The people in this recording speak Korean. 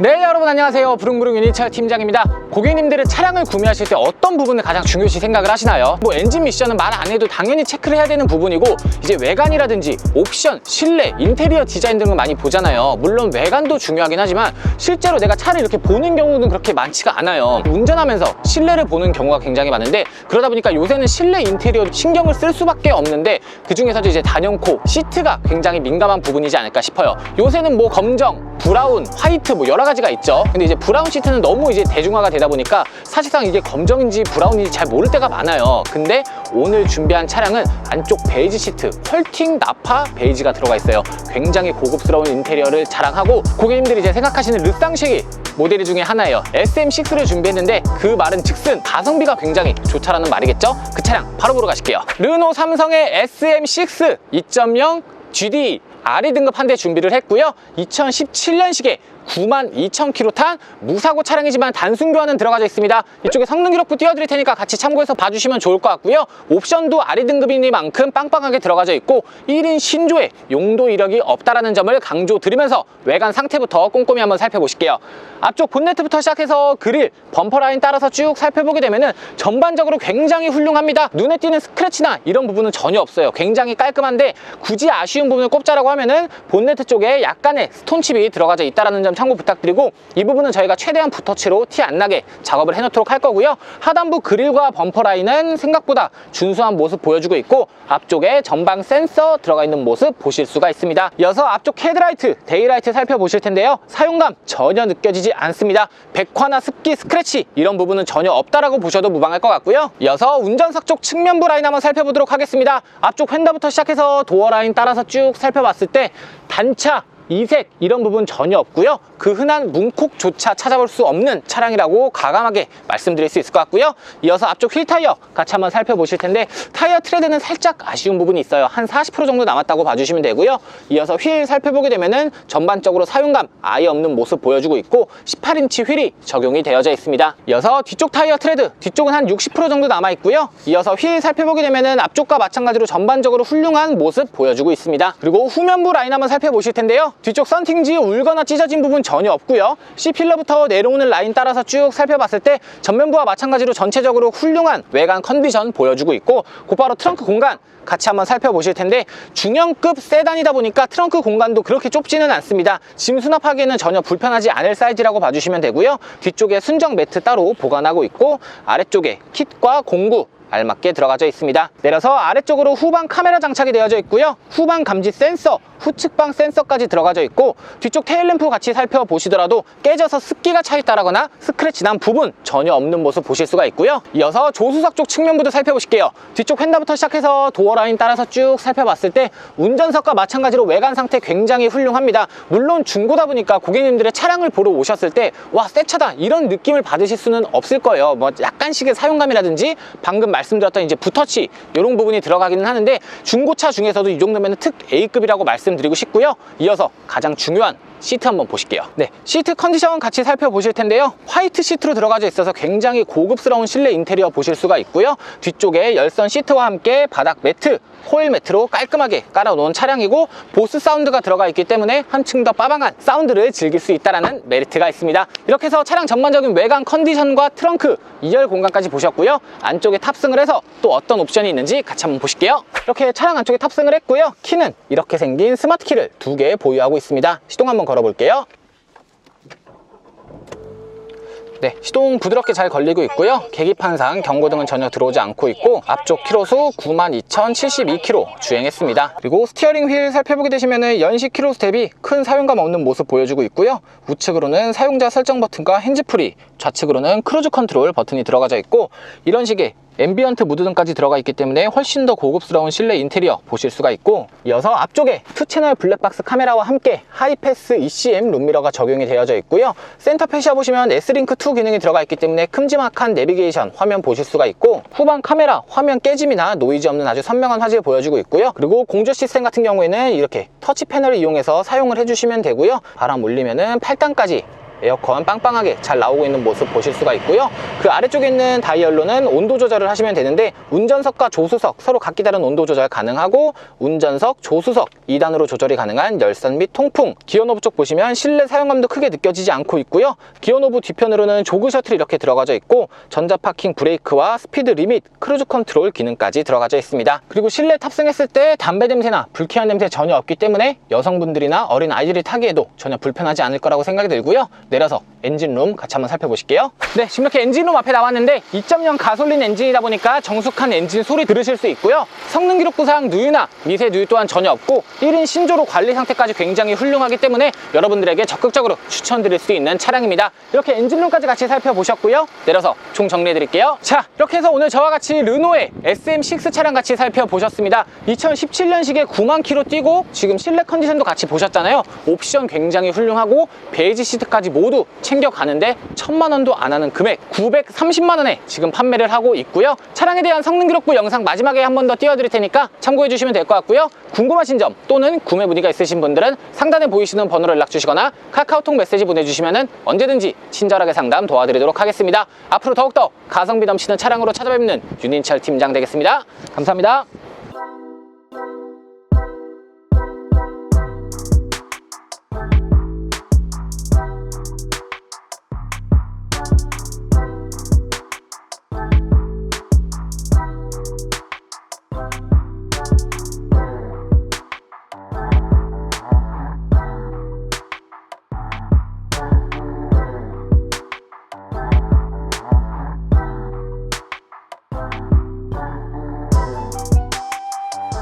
네 여러분 안녕하세요. 부릉부릉 유니철 팀장입니다. 고객님들은 차량을 구매하실 때 어떤 부분을 가장 중요시 생각을 하시나요? 뭐 엔진 미션은 말 안 해도 당연히 체크를 해야 되는 부분이고 이제 외관이라든지 옵션, 실내, 인테리어 디자인 등을 많이 보잖아요. 물론 외관도 중요하긴 하지만 실제로 내가 차를 이렇게 보는 경우는 그렇게 많지가 않아요. 운전하면서 실내를 보는 경우가 굉장히 많은데 그러다 보니까 요새는 실내 인테리어 신경을 쓸 수밖에 없는데 그 중에서도 이제 단연코 시트가 굉장히 민감한 부분이지 않을까 싶어요. 요새는 뭐 검정, 브라운, 화이트 뭐 여러 가지가 있죠. 근데 이제 브라운 시트는 너무 이제 대중화가 되다 보니까 사실상 이게 검정인지 브라운인지 잘 모를 때가 많아요. 근데 오늘 준비한 차량은 안쪽 베이지 시트 헐팅 나파 베이지가 들어가 있어요. 굉장히 고급스러운 인테리어를 자랑하고 고객님들이 이제 생각하시는 르쌍쉐기 모델 중에 하나예요. SM6를 준비했는데 그 말은 즉슨 가성비가 굉장히 좋다라는 말이겠죠? 그 차량 바로 보러 가실게요. 르노 삼성의 SM6 2.0 GD RE 등급 한 대 준비를 했고요. 2017년식에 92,000km 탄 무사고 차량이지만 단순 교환은 들어가져 있습니다. 이쪽에 성능 기록부 띄워드릴 테니까 같이 참고해서 봐주시면 좋을 것 같고요. 옵션도 아리 등급이니만큼 빵빵하게 들어가져 있고 1인 신조에 용도 이력이 없다라는 점을 강조드리면서 외관 상태부터 꼼꼼히 한번 살펴보실게요. 앞쪽 본네트부터 시작해서 그릴, 범퍼 라인 따라서 쭉 살펴보게 되면은 전반적으로 굉장히 훌륭합니다. 눈에 띄는 스크래치나 이런 부분은 전혀 없어요. 굉장히 깔끔한데 굳이 아쉬운 부분을 꼽자라고 하면은 본네트 쪽에 약간의 스톤칩이 들어가져 있다라는 점 참고 부탁드리고 이 부분은 저희가 최대한 붓터치로 티 안 나게 작업을 해놓도록 할 거고요. 하단부 그릴과 범퍼 라인은 생각보다 준수한 모습 보여주고 있고 앞쪽에 전방 센서 들어가 있는 모습 보실 수가 있습니다. 이어서 앞쪽 헤드라이트, 데이라이트 살펴보실 텐데요. 사용감 전혀 느껴지지 않습니다. 백화나 습기, 스크래치 이런 부분은 전혀 없다라고 보셔도 무방할 것 같고요. 이어서 운전석 쪽 측면부 라인 한번 살펴보도록 하겠습니다. 앞쪽 휀다부터 시작해서 도어 라인 따라서 쭉 살펴봤을 때 단차 이색 이런 부분 전혀 없고요. 그 흔한 문콕조차 찾아볼 수 없는 차량이라고 가감하게 말씀드릴 수 있을 것 같고요. 이어서 앞쪽 휠 타이어 같이 한번 살펴보실 텐데 타이어 트레드는 살짝 아쉬운 부분이 있어요. 한 40% 정도 남았다고 봐주시면 되고요. 이어서 휠 살펴보게 되면은 전반적으로 사용감 아예 없는 모습 보여주고 있고 18인치 휠이 적용이 되어져 있습니다. 이어서 뒤쪽 타이어 트레드 뒤쪽은 한 60% 정도 남아 있고요. 이어서 휠 살펴보게 되면은 앞쪽과 마찬가지로 전반적으로 훌륭한 모습 보여주고 있습니다. 그리고 후면부 라인 한번 살펴보실 텐데요 뒤쪽 썬팅지 울거나 찢어진 부분 전혀 없고요. C필러부터 내려오는 라인 따라서 쭉 살펴봤을 때 전면부와 마찬가지로 전체적으로 훌륭한 외관 컨디션 보여주고 있고 곧바로 트렁크 공간 같이 한번 살펴보실 텐데 중형급 세단이다 보니까 트렁크 공간도 그렇게 좁지는 않습니다. 짐 수납하기에는 전혀 불편하지 않을 사이즈라고 봐주시면 되고요. 뒤쪽에 순정 매트 따로 보관하고 있고 아래쪽에 킷과 공구 알맞게 들어가져 있습니다. 내려서 아래쪽으로 후방 카메라 장착이 되어져 있고요. 후방 감지 센서, 후측방 센서까지 들어가져 있고 뒤쪽 테일램프 같이 살펴보시더라도 깨져서 습기가 차 있다거나 스크래치 난 부분 전혀 없는 모습 보실 수가 있고요. 이어서 조수석 쪽 측면부도 살펴보실게요. 뒤쪽 휀다부터 시작해서 도어 라인 따라서 쭉 살펴봤을 때 운전석과 마찬가지로 외관 상태 굉장히 훌륭합니다. 물론 중고다 보니까 고객님들의 차량을 보러 오셨을 때 와 새 차다 이런 느낌을 받으실 수는 없을 거예요. 뭐 약간씩의 사용감이라든지 방금 말씀 드렸던 이제 붓터치 이런 부분이 들어가기는 하는데 중고차 중에서도 이 정도면 특 A급이라고 말씀드리고 싶고요. 이어서 가장 중요한 시트 한번 보실게요. 네, 시트 컨디션 같이 살펴보실 텐데요. 화이트 시트로 들어가져 있어서 굉장히 고급스러운 실내 인테리어 보실 수가 있고요. 뒤쪽에 열선 시트와 함께 바닥 매트, 호일 매트로 깔끔하게 깔아놓은 차량이고 보스 사운드가 들어가 있기 때문에 한층 더 빠방한 사운드를 즐길 수 있다는 메리트가 있습니다. 이렇게 해서 차량 전반적인 외관 컨디션과 트렁크, 2열 공간까지 보셨고요. 안쪽에 탑승을 해서 또 어떤 옵션이 있는지 같이 한번 보실게요. 이렇게 차량 안쪽에 탑승을 했고요. 키는 이렇게 생긴 스마트 키를 두 개 보유하고 있습니다. 시동 한번 걸 어볼게요. 네, 시동 부드럽게 잘 걸리고 있고요. 계기판상 경고등은 전혀 들어오지 않고 있고 앞쪽 키로수 92,072km 주행했습니다. 그리고 스티어링 휠 살펴보게 되시면 연식 키로수 대비 큰 사용감 없는 모습 보여주고 있고요. 우측으로는 사용자 설정 버튼과 핸즈프리, 좌측으로는 크루즈 컨트롤 버튼이 들어가져 있고 이런 식의 앰비언트 무드 등까지 들어가 있기 때문에 훨씬 더 고급스러운 실내 인테리어 보실 수가 있고 이어서 앞쪽에 2채널 블랙박스 카메라와 함께 하이패스 ECM 룸미러가 적용이 되어져 있고요. 센터 패시아 보시면 S링크2 기능이 들어가 있기 때문에 큼지막한 내비게이션 화면 보실 수가 있고 후방 카메라 화면 깨짐이나 노이즈 없는 아주 선명한 화질 보여주고 있고요. 그리고 공조 시스템 같은 경우에는 이렇게 터치 패널을 이용해서 사용을 해주시면 되고요. 바람 올리면은 8단까지 에어컨 빵빵하게 잘 나오고 있는 모습 보실 수가 있고요. 그 아래쪽에 있는 다이얼로는 온도 조절을 하시면 되는데 운전석과 조수석 서로 각기 다른 온도 조절 가능하고 운전석, 조수석 2단으로 조절이 가능한 열선 및 통풍 기어 노브 쪽 보시면 실내 사용감도 크게 느껴지지 않고 있고요. 기어 노브 뒤편으로는 조그 셔틀이 이렇게 들어가져 있고 전자 파킹 브레이크와 스피드 리밋, 크루즈 컨트롤 기능까지 들어가져 있습니다. 그리고 실내 탑승했을 때 담배 냄새나 불쾌한 냄새 전혀 없기 때문에 여성분들이나 어린 아이들이 타기에도 전혀 불편하지 않을 거라고 생각이 들고요. 내려서 엔진룸 같이 한번 살펴보실게요. 네, 지금 이렇게 엔진룸 앞에 나왔는데 2.0 가솔린 엔진이다 보니까 정숙한 엔진 소리 들으실 수 있고요. 성능 기록부상 누유나 미세 누유 또한 전혀 없고 1인 신조로 관리 상태까지 굉장히 훌륭하기 때문에 여러분들에게 적극적으로 추천드릴 수 있는 차량입니다. 이렇게 엔진룸까지 같이 살펴보셨고요. 내려서 총 정리해 드릴게요. 자, 이렇게 해서 오늘 저와 같이 르노의 SM6 차량 같이 살펴보셨습니다. 2017년식에 9만 킬로 뛰고 지금 실내 컨디션도 같이 보셨잖아요. 옵션 굉장히 훌륭하고 베이지 시트까지 모두 챙겨가는데 천만 원도 안 하는 금액 930만 원에 지금 판매를 하고 있고요. 차량에 대한 성능 기록부 영상 마지막에 한 번 더 띄워드릴 테니까 참고해 주시면 될 것 같고요. 궁금하신 점 또는 구매 문의가 있으신 분들은 상단에 보이시는 번호로 연락 주시거나 카카오톡 메시지 보내주시면 언제든지 친절하게 상담 도와드리도록 하겠습니다. 앞으로 더욱더 가성비 넘치는 차량으로 찾아뵙는 윤인철 팀장 되겠습니다. 감사합니다.